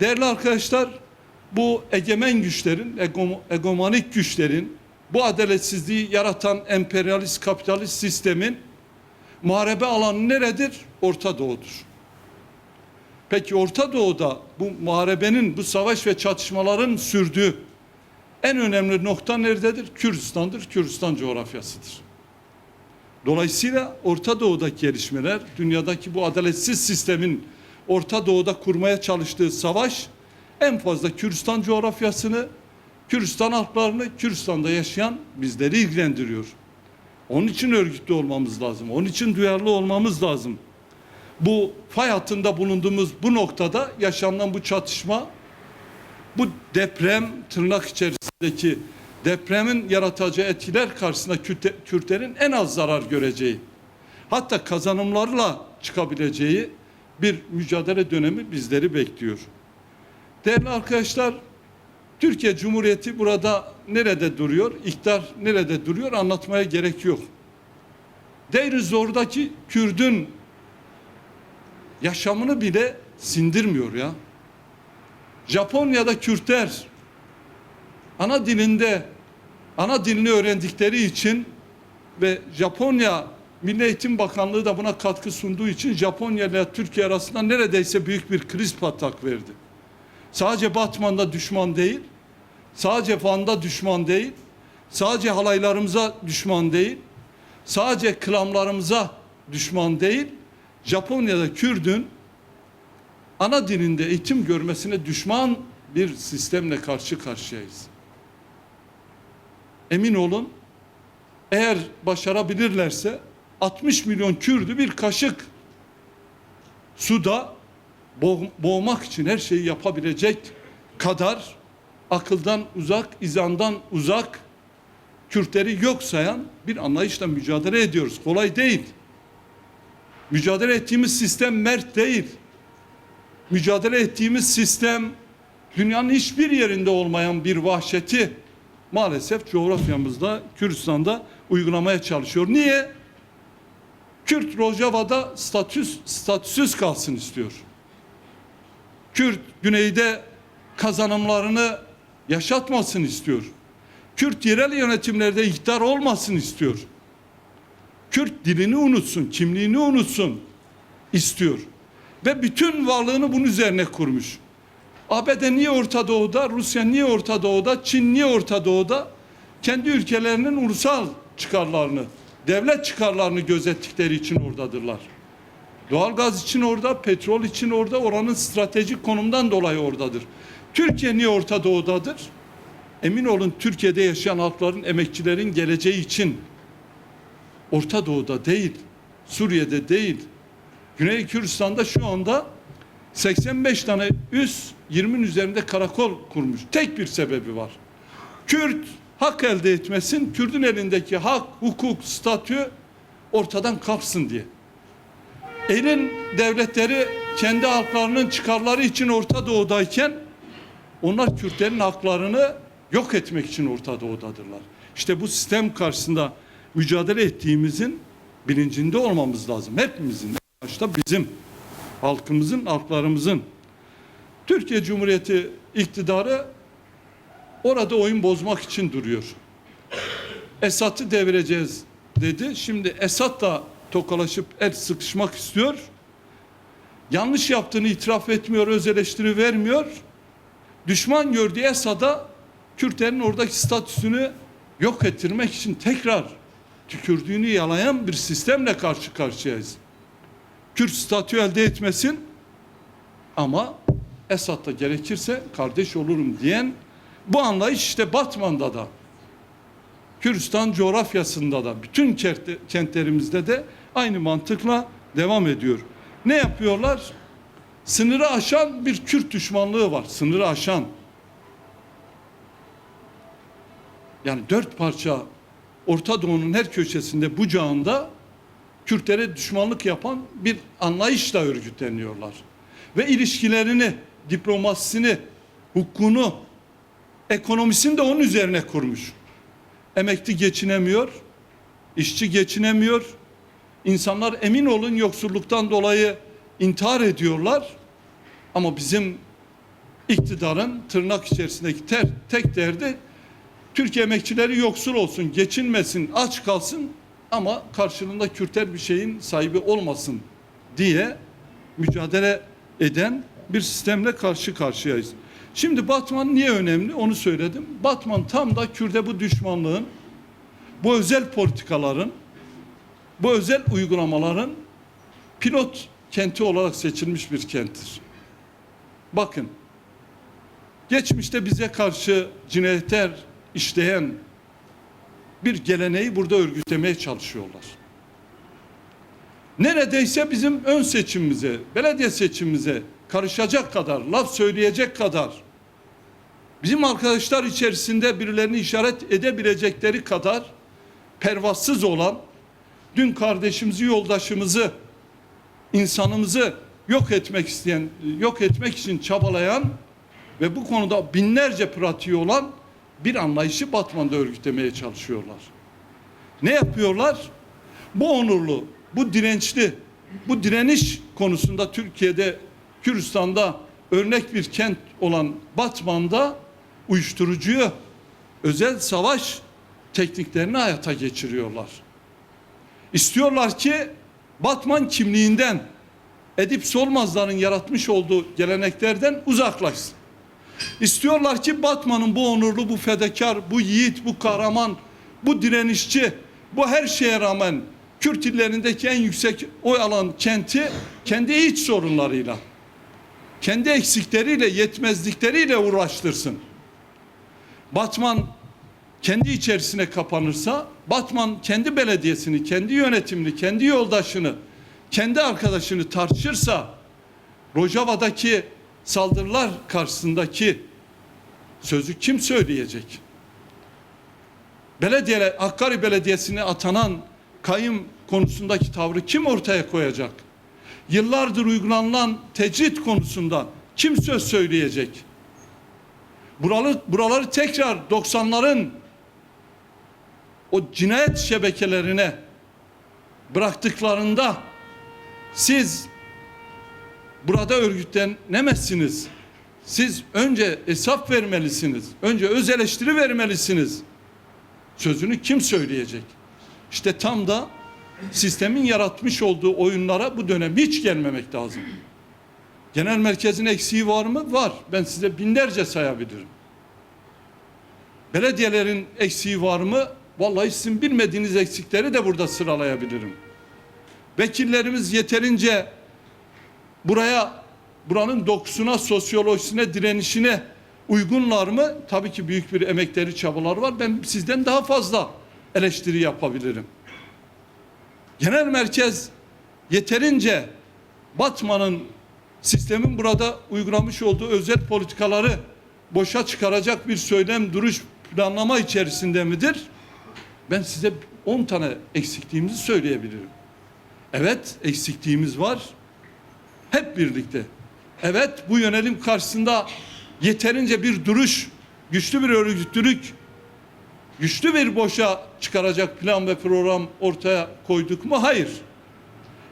Değerli arkadaşlar, bu egemen güçlerin, egom- egomanik güçlerin, bu adaletsizliği yaratan emperyalist kapitalist sistemin muharebe alanı neredir? Orta Doğu'dur. Peki Orta Doğu'da bu muharebenin, bu savaş ve çatışmaların sürdüğü en önemli nokta nerededir? Kürdistan'dır, Kürdistan coğrafyasıdır. Dolayısıyla Orta Doğu'daki gelişmeler, dünyadaki bu adaletsiz sistemin Orta Doğu'da kurmaya çalıştığı savaş en fazla Kürdistan coğrafyasını, Kürdistan halklarını, Kürdistan'da yaşayan bizleri ilgilendiriyor. Onun için örgütlü olmamız lazım. Onun için duyarlı olmamız lazım. Bu fay hattında bulunduğumuz bu noktada yaşanan bu çatışma, bu deprem tırnak içerisindeki depremin yaratacağı etkiler karşısında Kürtlerin en az zarar göreceği, hatta kazanımlarla çıkabileceği bir mücadele dönemi bizleri bekliyor. Değerli arkadaşlar, Türkiye Cumhuriyeti burada nerede duruyor, iktidar nerede duruyor anlatmaya gerek yok. Deir Zor'daki Kürdün yaşamını bile sindirmiyor ya. Japonya'da Kürtler ana dilinde ana dilini öğrendikleri için ve Japonya Milli Eğitim Bakanlığı da buna katkı sunduğu için Japonya ile Türkiye arasında neredeyse büyük bir kriz patlak verdi. Sadece Batman'da düşman değil, sadece Van'da düşman değil, sadece halaylarımıza düşman değil, sadece klamlarımıza düşman değil, Japonya'da Kürdün ana dilinde eğitim görmesine düşman bir sistemle karşı karşıyayız. Emin olun eğer başarabilirlerse 60 milyon Kürdü bir kaşık suda boğ- boğmak için her şeyi yapabilecek kadar akıldan uzak, izandan uzak Kürtleri yok sayan bir anlayışla mücadele ediyoruz. Kolay değil. Mücadele ettiğimiz sistem mert değil. Mücadele ettiğimiz sistem dünyanın hiçbir yerinde olmayan bir vahşeti maalesef coğrafyamızda, Kürdistan'da uygulamaya çalışıyor. Niye? Kürt Rojava'da statüs, statüsüz kalsın istiyor. Kürt güneyde kazanımlarını yaşatmasın istiyor. Kürt yerel yönetimlerde iktidar olmasın istiyor. Kürt dilini unutsun, kimliğini unutsun istiyor. Ve bütün varlığını bunun üzerine kurmuş. ABD niye Orta Doğu'da, Rusya niye Orta Doğu'da, Çin niye Orta Doğu'da? Kendi ülkelerinin ulusal çıkarlarını, devlet çıkarlarını gözettikleri için oradadırlar. Doğalgaz için orada, petrol için orada, oranın stratejik konumdan dolayı oradadır. Türkiye niye Orta Doğu'dadır? Emin olun Türkiye'de yaşayan halkların, emekçilerin geleceği için Orta Doğu'da değil, Suriye'de değil, Güney Kürdistan'da şu anda 85 tane üs 20'nin üzerinde karakol kurmuş. Tek bir sebebi var. Kürt hak elde etmesin, Kürt'ün elindeki hak, hukuk, statü ortadan kalksın diye. Elin devletleri kendi halklarının çıkarları için Orta Doğu'dayken onlar Kürtlerin haklarını yok etmek için Orta Doğu'dadırlar. İşte bu sistem karşısında mücadele ettiğimizin bilincinde olmamız lazım. Hepimizin, başta bizim, halkımızın, halklarımızın. Türkiye Cumhuriyeti iktidarı orada oyun bozmak için duruyor. Esat'ı devireceğiz dedi. Şimdi Esat'la tokalaşıp el sıkışmak istiyor. Yanlış yaptığını itiraf etmiyor, öz eleştiri vermiyor. Düşman gördüğü Esad'a Kürtlerin oradaki statüsünü yok ettirmek için tekrar tükürdüğünü yalayan bir sistemle karşı karşıyayız. Kürt statü elde etmesin ama Esad'la gerekirse kardeş olurum diyen bu anlayış işte Batman'da da Kürdistan coğrafyasında da bütün kentlerimizde de aynı mantıkla devam ediyor. Ne yapıyorlar? Sınırı aşan bir Kürt düşmanlığı var. Sınırı aşan. Yani dört parça Orta Doğu'nun her köşesinde bucağında Kürtlere düşmanlık yapan bir anlayışla örgütleniyorlar. Ve ilişkilerini, diplomasisini, hukukunu, ekonomisini de onun üzerine kurmuş. Emekli geçinemiyor, işçi geçinemiyor. İnsanlar emin olun yoksulluktan dolayı intihar ediyorlar. Ama bizim iktidarın tırnak içerisindeki ter, tek derdi Türkiye emekçileri yoksul olsun, geçinmesin, aç kalsın ama karşılığında kürter bir şeyin sahibi olmasın diye mücadele eden bir sistemle karşı karşıyayız. Şimdi Batman niye önemli onu söyledim. Batman tam da Kürde bu düşmanlığın, bu özel politikaların, bu özel uygulamaların pilot kenti olarak seçilmiş bir kenttir. Bakın, geçmişte bize karşı cinayetler işleyen bir geleneği burada örgütlemeye çalışıyorlar. Neredeyse bizim ön seçimimize, belediye seçimimize karışacak kadar, laf söyleyecek kadar, bizim arkadaşlar içerisinde birilerini işaret edebilecekleri kadar pervasız olan, dün kardeşimizi, yoldaşımızı, insanımızı yok etmek isteyen, yok etmek için çabalayan ve bu konuda binlerce pratiği olan bir anlayışı Batman'da örgütlemeye çalışıyorlar. Ne yapıyorlar? Bu onurlu, bu dirençli, bu direniş konusunda Türkiye'de, Kürdistan'da örnek bir kent olan Batman'da uyuşturucuyu, özel savaş tekniklerini hayata geçiriyorlar. İstiyorlar ki Batman kimliğinden, Edip Solmazların yaratmış olduğu geleneklerden uzaklaşsın. İstiyorlar ki Batman'ın bu onurlu, bu fedakar, bu yiğit, bu kahraman, bu direnişçi, bu her şeye rağmen Kürt illerindeki en yüksek oy alan kenti kendi iç sorunlarıyla, kendi eksikleriyle, yetmezlikleriyle uğraştırsın. Batman kendi içerisine kapanırsa, Batman kendi belediyesini, kendi yönetimini, kendi yoldaşını, kendi arkadaşını tartışırsa, Rojava'daki saldırılar karşısındaki sözü kim söyleyecek? Belediye, Hakkari Belediyesi'ne atanan kayım konusundaki tavrı kim ortaya koyacak? Yıllardır uygulanılan tecrit konusunda kim söz söyleyecek? Buraları, buraları tekrar 90'ların o cinayet şebekelerine bıraktıklarında siz burada örgütlenemezsiniz. Siz önce hesap vermelisiniz. Önce öz eleştiri vermelisiniz. Sözünü kim söyleyecek? İşte tam da sistemin yaratmış olduğu oyunlara bu dönem hiç gelmemek lazım. Genel merkezin eksiği var mı? Var. Ben size binlerce sayabilirim. Belediyelerin eksiği var mı? Vallahi sizin bilmediğiniz eksikleri de burada sıralayabilirim. Vekillerimiz yeterince buraya buranın dokusuna, sosyolojisine, direnişine uygunlar mı? Tabii ki büyük bir emekleri, çabalar var. Ben sizden daha fazla eleştiri yapabilirim. Genel merkez yeterince Batman'ın sistemin burada uygulamış olduğu özel politikaları boşa çıkaracak bir söylem, duruş, planlama içerisinde midir? Ben size 10 tane eksikliğimizi söyleyebilirim. Evet, eksikliğimiz var. Hep birlikte. Evet, bu yönelim karşısında yeterince bir duruş, güçlü bir örgütlülük, güçlü bir boşa çıkaracak plan ve program ortaya koyduk mu? Hayır.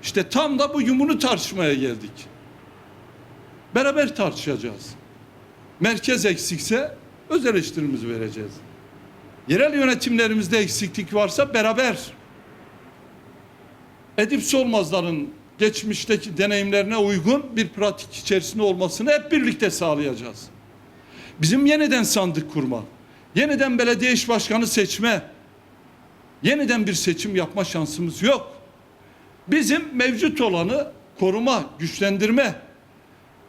İşte tam da bugün bunu tartışmaya geldik. Beraber tartışacağız. Merkez eksikse öz eleştirimizi vereceğiz. Yerel yönetimlerimizde eksiklik varsa beraber Edip Solmazların geçmişteki deneyimlerine uygun bir pratik içerisinde olmasını hep birlikte sağlayacağız. Bizim yeniden sandık kurma, yeniden belediye iş başkanı seçme, yeniden bir seçim yapma şansımız yok. Bizim mevcut olanı koruma, güçlendirme,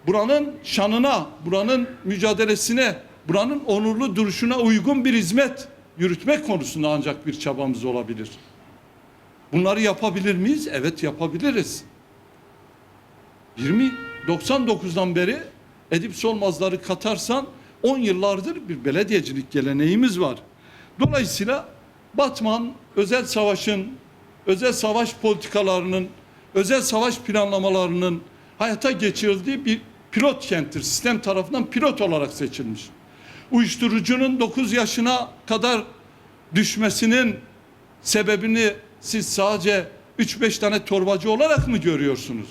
buranın şanına, buranın mücadelesine, buranın onurlu duruşuna uygun bir hizmet yürütmek konusunda ancak bir çabamız olabilir. Bunları yapabilir miyiz? Evet yapabiliriz. 20 99'dan beri Edip Solmazları katarsan 10 yıllardır bir belediyecilik geleneğimiz var. Dolayısıyla Batman özel savaşın, özel savaş politikalarının, özel savaş planlamalarının hayata geçirildiği bir pilot kenttir. Sistem tarafından pilot olarak seçilmiş. Uyuşturucunun 9 yaşına kadar düşmesinin sebebini siz sadece 3-5 tane torbacı olarak mı görüyorsunuz?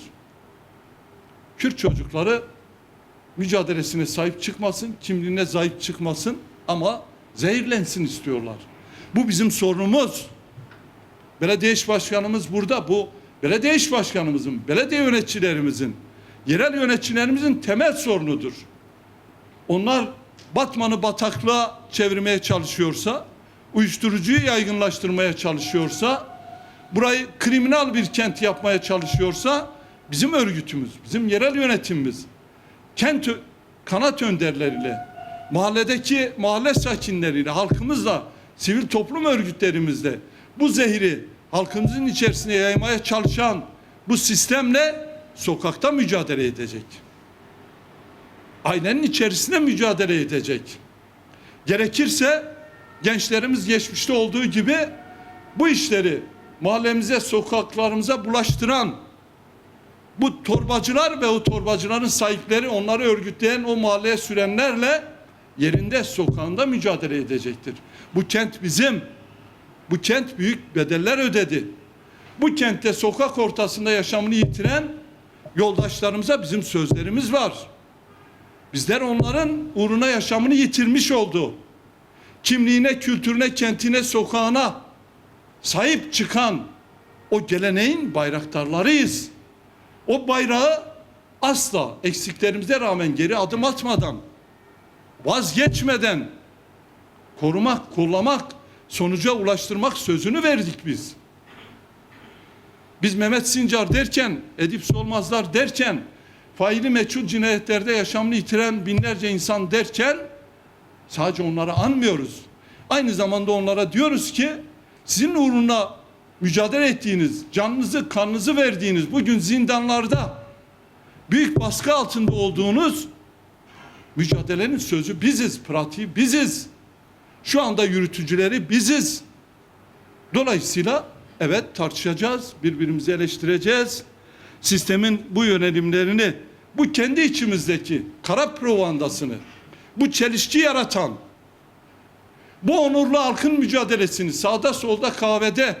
Kürt çocukları mücadelesine sahip çıkmasın, kimliğine sahip çıkmasın ama zehirlensin istiyorlar. Bu bizim sorunumuz. Belediye iş başkanımız burada. Bu belediye iş başkanımızın, belediye yöneticilerimizin, yerel yöneticilerimizin temel sorunudur. Onlar Batman'ı bataklığa çevirmeye çalışıyorsa, uyuşturucuyu yaygınlaştırmaya çalışıyorsa, burayı kriminal bir kent yapmaya çalışıyorsa bizim örgütümüz, bizim yerel yönetimimiz, kent kanat önderleriyle, mahalledeki mahalle sakinleriyle, halkımızla, sivil toplum örgütlerimizle bu zehri halkımızın içerisine yaymaya çalışan bu sistemle sokakta mücadele edecek. Ailenin içerisinde mücadele edecek. Gerekirse gençlerimiz geçmişte olduğu gibi bu işleri mahallemize, sokaklarımıza bulaştıran bu torbacılar ve o torbacıların sahipleri onları örgütleyen o mahalleye sürenlerle yerinde sokağında mücadele edecektir. Bu kent bizim. Bu kent büyük bedeller ödedi. Bu kentte sokak ortasında yaşamını yitiren yoldaşlarımıza bizim sözlerimiz var. Bizler onların uğruna yaşamını yitirmiş oldu. Kimliğine, kültürüne, kentine, sokağına sahip çıkan o geleneğin bayraktarlarıyız. O bayrağı asla eksiklerimize rağmen geri adım atmadan, vazgeçmeden korumak, kollamak, sonuca ulaştırmak sözünü verdik biz. Biz Mehmet Sincar derken, Edip Solmazlar derken, faili meçhul cinayetlerde yaşamını yitiren binlerce insan derken sadece onları anmıyoruz. Aynı zamanda onlara diyoruz ki sizin uğruna mücadele ettiğiniz, canınızı, kanınızı verdiğiniz, bugün zindanlarda büyük baskı altında olduğunuz mücadelenin sözü biziz, pratiği biziz. Şu anda yürütücüleri biziz. Dolayısıyla evet tartışacağız, birbirimizi eleştireceğiz. Sistemin bu yönelimlerini, bu kendi içimizdeki kara provandasını, bu çelişki yaratan, bu onurlu halkın mücadelesini sağda solda kahvede,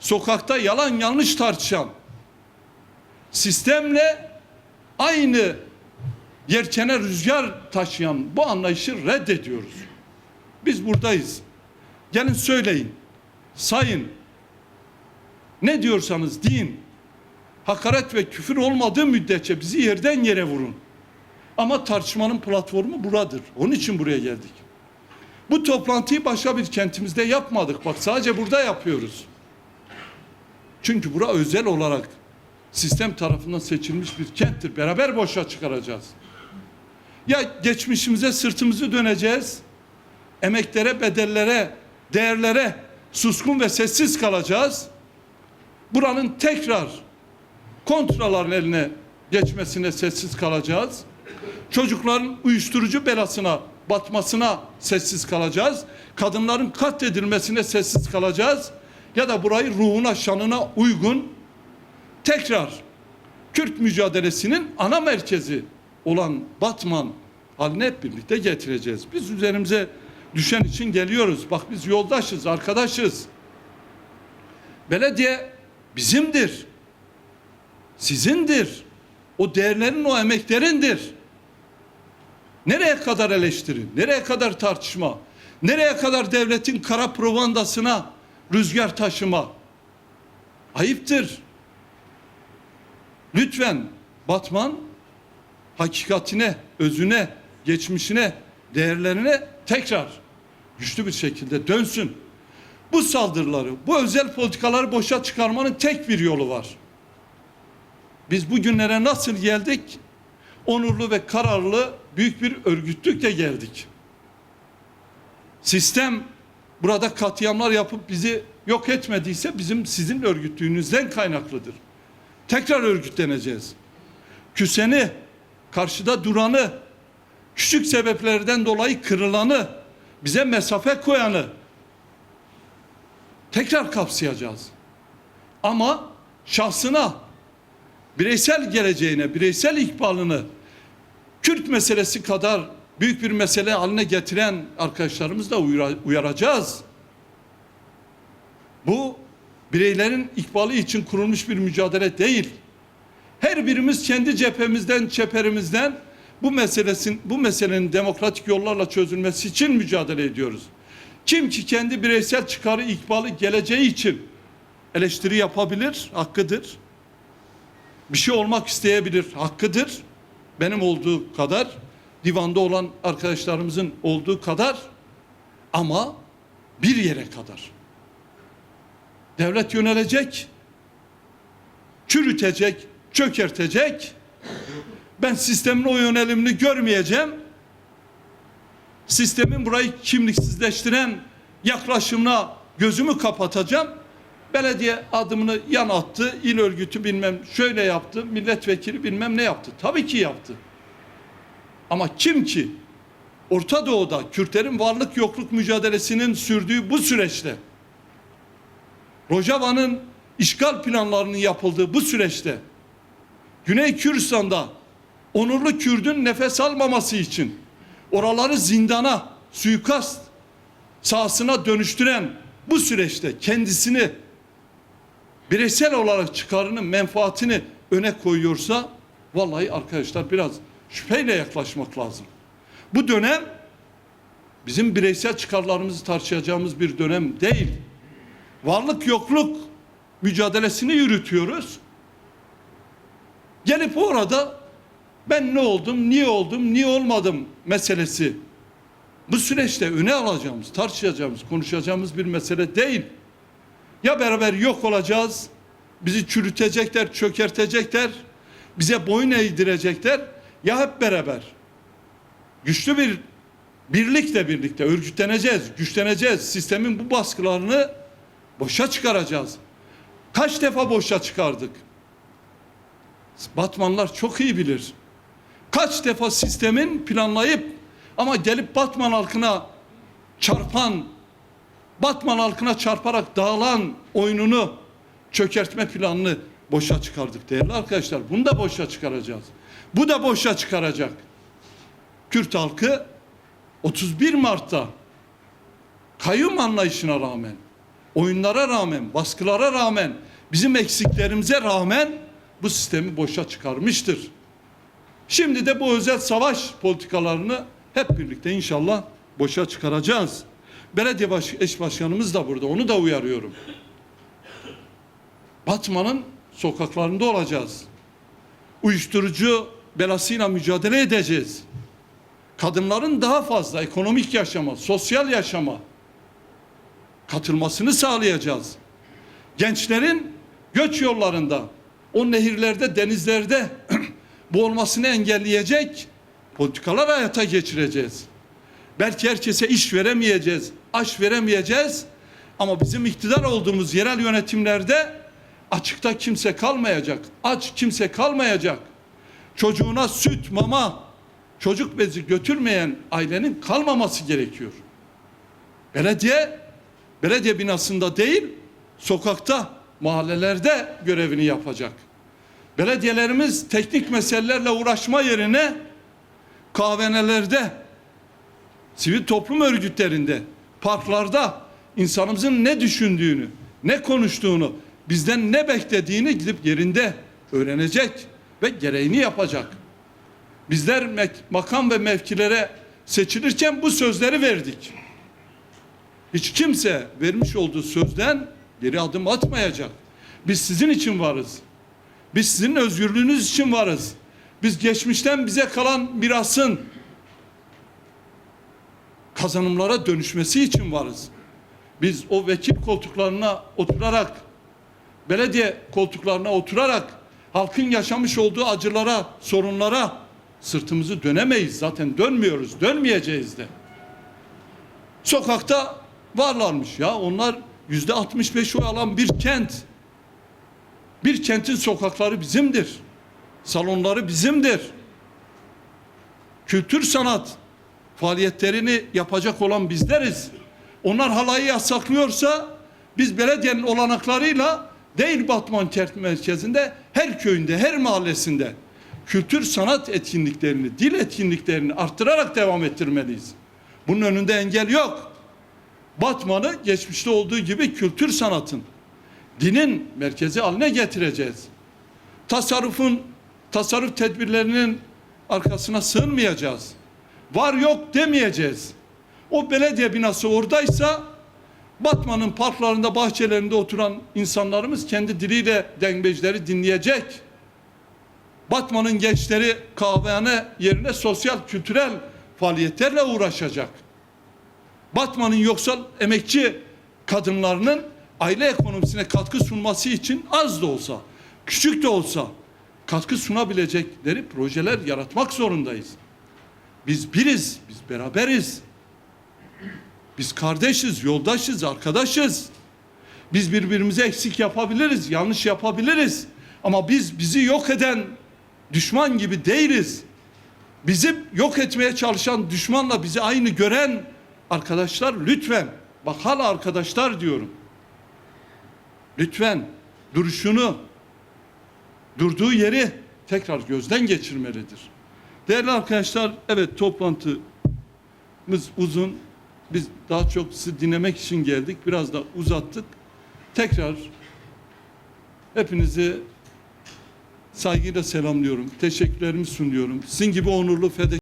sokakta yalan yanlış tartışan sistemle aynı yerkene rüzgar taşıyan bu anlayışı reddediyoruz. Biz buradayız. Gelin söyleyin, sayın, ne diyorsanız deyin. Hakaret ve küfür olmadığı müddetçe bizi yerden yere vurun. Ama tartışmanın platformu buradır. Onun için buraya geldik. Bu toplantıyı başka bir kentimizde yapmadık. Bak sadece burada yapıyoruz. Çünkü bura özel olarak sistem tarafından seçilmiş bir kenttir. Beraber boşa çıkaracağız. Ya geçmişimize sırtımızı döneceğiz. Emeklere, bedellere, değerlere suskun ve sessiz kalacağız. Buranın tekrar kontraların eline geçmesine sessiz kalacağız. Çocukların uyuşturucu belasına batmasına sessiz kalacağız. Kadınların katledilmesine sessiz kalacağız. Ya da burayı ruhuna, şanına uygun tekrar Kürt mücadelesinin ana merkezi olan Batman haline hep birlikte getireceğiz. Biz üzerimize düşen için geliyoruz. Bak biz yoldaşız, arkadaşız. Belediye bizimdir. Sizindir. O değerlerin, o emeklerindir. Nereye kadar eleştiri? Nereye kadar tartışma? Nereye kadar devletin kara provandasına rüzgar taşıma? Ayıptır. Lütfen Batman hakikatine, özüne, geçmişine, değerlerine tekrar güçlü bir şekilde dönsün. Bu saldırıları, bu özel politikaları boşa çıkarmanın tek bir yolu var. Biz bugünlere nasıl geldik? Onurlu ve kararlı büyük bir örgütlükle geldik. Sistem burada katliamlar yapıp bizi yok etmediyse bizim sizin örgütlüğünüzden kaynaklıdır. Tekrar örgütleneceğiz. Küseni, karşıda duranı, küçük sebeplerden dolayı kırılanı, bize mesafe koyanı tekrar kapsayacağız. Ama şahsına, bireysel geleceğine, bireysel ikbalını Kürt meselesi kadar büyük bir mesele haline getiren arkadaşlarımızı da uyara- uyaracağız. Bu bireylerin ikbali için kurulmuş bir mücadele değil. Her birimiz kendi cephemizden, çeperimizden bu meselesin bu meselenin demokratik yollarla çözülmesi için mücadele ediyoruz. Kim ki kendi bireysel çıkarı, ikbalı, geleceği için eleştiri yapabilir, hakkıdır. Bir şey olmak isteyebilir, hakkıdır. Benim olduğu kadar, divanda olan arkadaşlarımızın olduğu kadar ama bir yere kadar. Devlet yönelecek, çürütecek, çökertecek. Ben sistemin o yönelimini görmeyeceğim. Sistemin burayı kimliksizleştiren yaklaşımına gözümü kapatacağım. Belediye adımını yan attı, il örgütü bilmem şöyle yaptı, milletvekili bilmem ne yaptı. Tabii ki yaptı. Ama kim ki Orta Doğu'da Kürtlerin varlık yokluk mücadelesinin sürdüğü bu süreçte Rojava'nın işgal planlarının yapıldığı bu süreçte Güney Kürdistan'da onurlu Kürdün nefes almaması için oraları zindana, suikast sahasına dönüştüren bu süreçte kendisini bireysel olarak çıkarını, menfaatini öne koyuyorsa vallahi arkadaşlar biraz şüpheyle yaklaşmak lazım. Bu dönem bizim bireysel çıkarlarımızı tartışacağımız bir dönem değil. Varlık yokluk mücadelesini yürütüyoruz. Gelip orada ben ne oldum, niye oldum, niye olmadım meselesi bu süreçte öne alacağımız, tartışacağımız, konuşacağımız bir mesele değil. Ya beraber yok olacağız, bizi çürütecekler, çökertecekler, bize boyun eğdirecekler ya hep beraber güçlü bir birlikle birlikte örgütleneceğiz, güçleneceğiz. Sistemin bu baskılarını boşa çıkaracağız. Kaç defa boşa çıkardık? Batmanlar çok iyi bilir. Kaç defa sistemin planlayıp ama gelip Batman halkına çarpan, Batman halkına çarparak dağılan oyununu çökertme planını boşa çıkardık değerli arkadaşlar. Bunu da boşa çıkaracağız. Bu da boşa çıkaracak. Kürt halkı 31 Mart'ta kayyum anlayışına rağmen, oyunlara rağmen, baskılara rağmen, bizim eksiklerimize rağmen bu sistemi boşa çıkarmıştır. Şimdi de bu özel savaş politikalarını hep birlikte inşallah boşa çıkaracağız. Belediye baş, eş başkanımız da burada. Onu da uyarıyorum. Batman'ın sokaklarında olacağız. Uyuşturucu belasıyla mücadele edeceğiz. Kadınların daha fazla ekonomik yaşama, sosyal yaşama katılmasını sağlayacağız. Gençlerin göç yollarında, o nehirlerde, denizlerde boğulmasını engelleyecek politikalar hayata geçireceğiz. Belki herkese iş veremeyeceğiz, aş veremeyeceğiz ama bizim iktidar olduğumuz yerel yönetimlerde açıkta kimse kalmayacak, aç kimse kalmayacak. Çocuğuna süt, mama, çocuk bezi götürmeyen ailenin kalmaması gerekiyor. Belediye, belediye binasında değil, sokakta, mahallelerde görevini yapacak. Belediyelerimiz teknik meselelerle uğraşma yerine kahvenelerde, sivil toplum örgütlerinde, parklarda insanımızın ne düşündüğünü, ne konuştuğunu, bizden ne beklediğini gidip yerinde öğrenecek ve gereğini yapacak. Bizler makam ve mevkilere seçilirken bu sözleri verdik. Hiç kimse vermiş olduğu sözden geri adım atmayacak. Biz sizin için varız. Biz sizin özgürlüğünüz için varız. Biz geçmişten bize kalan mirasın kazanımlara dönüşmesi için varız. Biz o vekil koltuklarına oturarak, belediye koltuklarına oturarak halkın yaşamış olduğu acılara, sorunlara sırtımızı dönemeyiz. Zaten dönmüyoruz, dönmeyeceğiz de. Sokakta varlarmış ya. Onlar yüzde 65 oy alan bir kent. Bir kentin sokakları bizimdir. Salonları bizimdir. Kültür sanat faaliyetlerini yapacak olan bizleriz. Onlar halayı yasaklıyorsa biz belediyenin olanaklarıyla değil Batman kent merkezinde her köyünde, her mahallesinde kültür sanat etkinliklerini, dil etkinliklerini arttırarak devam ettirmeliyiz. Bunun önünde engel yok. Batman'ı geçmişte olduğu gibi kültür sanatın, dinin merkezi haline getireceğiz. Tasarrufun, tasarruf tedbirlerinin arkasına sığınmayacağız. Var yok demeyeceğiz. O belediye binası oradaysa Batman'ın parklarında, bahçelerinde oturan insanlarımız kendi diliyle dengbejleri dinleyecek. Batman'ın gençleri kahvehane yerine sosyal kültürel faaliyetlerle uğraşacak. Batman'ın yoksal emekçi kadınlarının aile ekonomisine katkı sunması için az da olsa, küçük de olsa katkı sunabilecekleri projeler yaratmak zorundayız. Biz biriz, biz beraberiz. Biz kardeşiz, yoldaşız, arkadaşız. Biz birbirimize eksik yapabiliriz, yanlış yapabiliriz. Ama biz bizi yok eden düşman gibi değiliz. Bizi yok etmeye çalışan düşmanla bizi aynı gören arkadaşlar lütfen, bak hala arkadaşlar diyorum. Lütfen duruşunu, durduğu yeri tekrar gözden geçirmelidir. Değerli arkadaşlar, evet toplantımız uzun. Biz daha çok sizi dinlemek için geldik. Biraz da uzattık. Tekrar hepinizi saygıyla selamlıyorum. Teşekkürlerimi sunuyorum. Sizin gibi onurlu fedakar